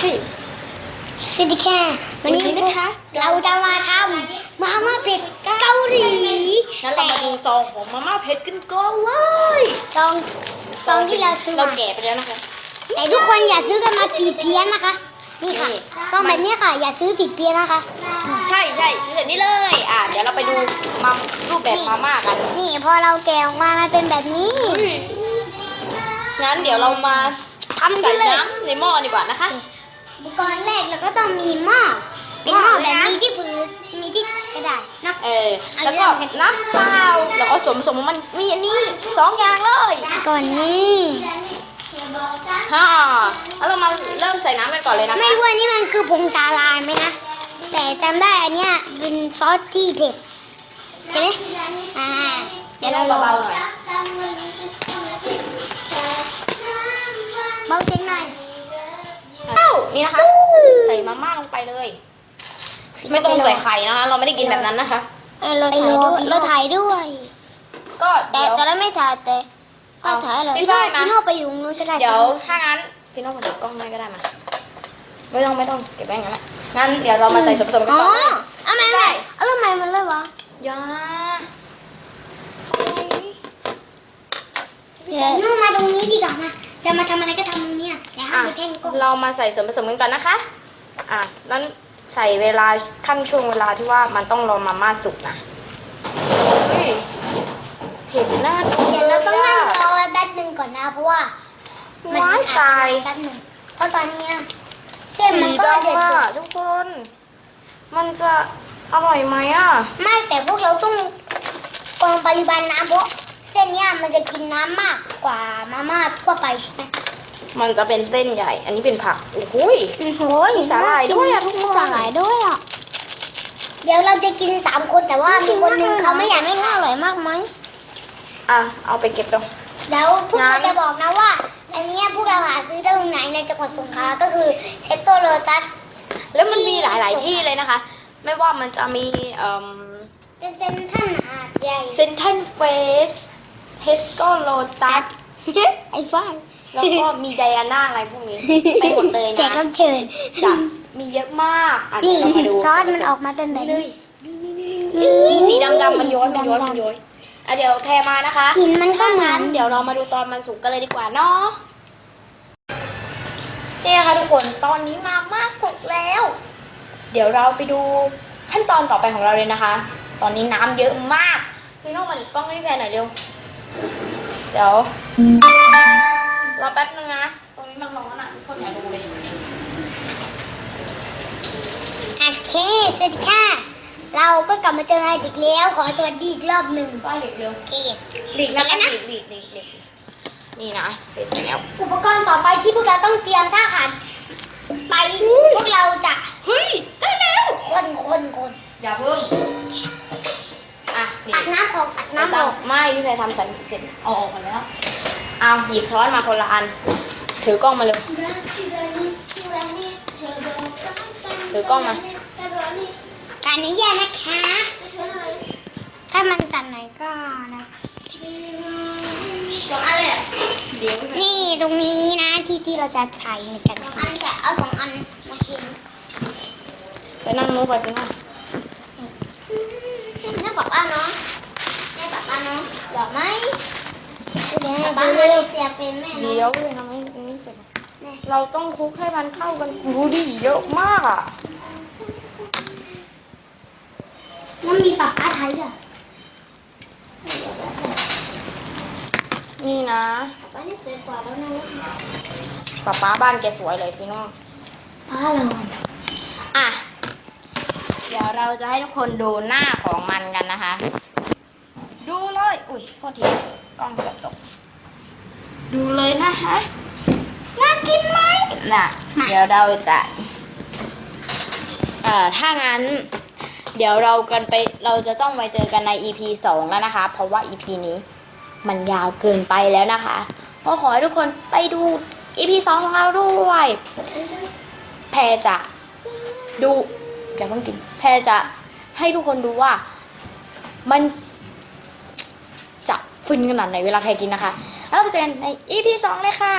ให้สวัสดีค่ะวันนี้วันนี้นะคะ เราจะมาทำมาม่าเผ็ดเกาหลีงั้นเรามาดูซองของมาม่าเผ็ดกันก่อนเลยซองซองที่เราซื้อเรามาแกะไปแล้วนะคะ แต่ทุกคนอย่าซื้อกันมาผิดเพี้ยนนะคะ นี่ค่ะนี่ซองแบบนี้ค่ะ อย่าซื้อผิดเพี้ยนนะคะ ใช่ใช่ซื้อแบบนี้เลย อะเดี๋ยวเราไปดูมารูปแบบมาม่ากัน นี่พอเราแกะออกมามันเป็นแบบนี้งั้นเดี๋ยวเรามาทำกัใส่นเลยน้ำในหม้อดีกว่านะคะ อุปกรณ์แรกเราก็ต้องมีหม้อ เป็นหม้อหม้อแบบนะมีที่พื้น มีที่กระดาษเนอะเออ แล้วก็น้ำเปล่าแล้วก็สมสมมันมีอันนี้สองอย่างเลยก่อนนี้ฮ่าแล้วเรามาเริ่มใส่น้ำกันก่อนเลยนะคะไม่รู้อันนี้มันคือผงสาลายไหมนะ แต่จำได้อันเนี้ยเป็นซอสที่เผ็ดใช่ไหมอ่า เดี๋ยวเราลองเบาๆหน่อย นี่นะคะ ใส่มาม่าลงไปเลย ไม่ต้องใส่ไข่นะคะ เราไม่ได้กินแบบนั้นนะคะ เออเราถ่ายด้วยเราถ่ายด้วย ก็แต่เดี๋ยวตอนนั้นไม่ถ่ายแต่ก็ถ่ายเลยพี่ฝ้ายมา พี่โน่ไปอยู่ตรงนู้นก็ได้เดี๋ยวถ้างั้นพี่น้องมาดูกล้องได้ก็ได้มา ไม่ต้องไม่ต้องเก็บไว้อย่างนั้นแหละงั้นเดี๋ยวเรามาใส่ส่วนผสมกันอ๋อก่อนเลย เอาไหมได้ไม่เอาแล้วทำไมมันเลยวะอยาเดี๋ยวนู่นมาตรงนี้ดีกว่ามาจะมาทำอะไรก็ทำตรงเนี้ย อย่าให้อะไปแท่งก้นเรามาใส่ส่วนผสมกันก่อนนะคะ อะนั้นใส่เวลาขั้นช่วงเวลาที่ว่ามันต้องรอมาม่าสุกนะเฮ้ยเห็นหน้าดูเดี๋ยวเราต้องนั่งรอะอไว้แป๊บนึงก่อนนะเพราะว่ามันว้ายตายแป๊บนึงเพราะตอนเนี้ยเส้นมันสีก็เด็ดดำอะทุกคน มันจะอร่อยไหมอะ ไม่แต่พวกเราต้องกรองปริมาณน้ำเพราะเส้นเนี้ยมันจะกินน้ำมากกว่ามาม่าทั่วไปใช่ไหม มันจะเป็นเส้นใหญ่ อันนี้เป็นผัก โอ้โหย โอ้โหมีสาหร่ายด้วยอะทุกคน สาหร่ายด้วยอะ เดี๋ยวเราจะกินสามคนแต่ว่ามีคนหนึ่งเขาไม่อยากไม่รู้อร่อยมากไหมอะ เอาไปเก็บตรง เดี๋ยวพวกเรางั้นจะบอกนะว่า อันเนี้ยพวกเราหาซื้อได้ตรงไหนในจังหวัดสงขลาก็คือเทสโตโลตัส แล้วมันมีหลาย ๆ ที่เลยนะคะ ไม่ว่ามันจะมีเอ่อเป็นเซนทรันหาดใหญ่เซนทันเฟสเทสโก้โลตัสไอ้ฝ้าย แล้วก็มีไดอาน่าอะไรพวกนี้ไปหมดเลยแจกนะรับเชิญจะมีเยอะมากอะนี่เดี๋ยวเรามาดูซอสมันออกมาเป็นแบบเลนี้ยนี่สีดำๆมันย้อยมันย้อยมันย้อยอะเดี๋ยวแพรมานะคะกลิ่นมันก็เหมืองั้นนเดี๋ยวเรามาดูตอนมันสุกกันเลยดีกว่าเนาะนี่นะคะทุกคนตอนนี้มาม่าสุกแล้ว เดี๋ยวเราไปดูขั้นตอนต่อไปของเราเลยนะคะ ตอนนี้น้ำเยอะมากพี่น้องมันกล้องให้พี่แพรหน่อยเร็ว เดี๋ยวรอแป๊บนึงนะ ตรงนี้มันร้อนอะทุกคนอย่าดูเลย โอเคสวัสดีค่ะ เราก็กลับมาเจอกันอีกแล้ว ขอสวัสดีอีกรอบหนึ่งป้ายเด็กเร็วโอเคหลีกเสร็นะจแล้วนะ หลีกหลีกหลีกหลีกนี่นะไปใส่แล้วอุปกรณ์ต่อไปที่พวกเราต้องเตรียมถ้าขาดไปพวกเราจะเฮ้ยได้แล้วคนคนคนอย่าเพิ่งอะนี่ตักน้ำออกตักน้ำน้ำออออกกไม่พี่แพรทำสันเสร็จเอาออกมาแล้วเอาหยิบช้อนมาคนละอัน ถือกล้องมาเร็วถือกล้องมาการนี้ แย่นะคะถ้ามันสั่นไหนอยก็นะสองอันเลยเดี๋ยวพี่แพรนี่ตรงนี้นะที่ที่เราจะถ่ายในกันสองอันแต่เอาสองอันมากินไปนั่งนู้นไปไปนั่งแม่บอกว่าเนาะแม่บอกว่าเนาะบอกไหมเดี๋ยวบ้านเราเสียเป็นแม่เดี๋เนาะยวเลยทำให้อันนี้เสร็จเราต้องคลุกให้มันเข้ากันดูดิเยอะมากอะ มันมีปากกาไทยด้วยนี่นะปากกานี่สวยกว่าแล้วนะป๊าป๊าบ้านแกสวยเลยพี่น้องป้าเราอะ เดี๋ยวเราจะให้ทุกคนดูหน้าของมันกันนะคะ ดูเลย อุ้ยโทษทีกล้องเกือบตก ดูเลยนะคะน่ากินไหมน่ะ เดี๋ยวเราจะ เอ่อ ถ้างั้น เดี๋ยวเรากันไปเราจะต้องไปเจอกันใน EP สองแล้วนะคะ เพราะว่า EP นี้มันยาวเกินไปแล้วนะคะ ก็ขอให้ทุกคนไปดู EP สองของเราด้วย แพรจะดูอย่าเพิ่งกิน แพรจะให้ทุกคนดูว่ามันจะฟินขนาดไหนเวลาแพรกินนะคะ แล้วเราไปเจอกันใน EP สองเลยค่ะ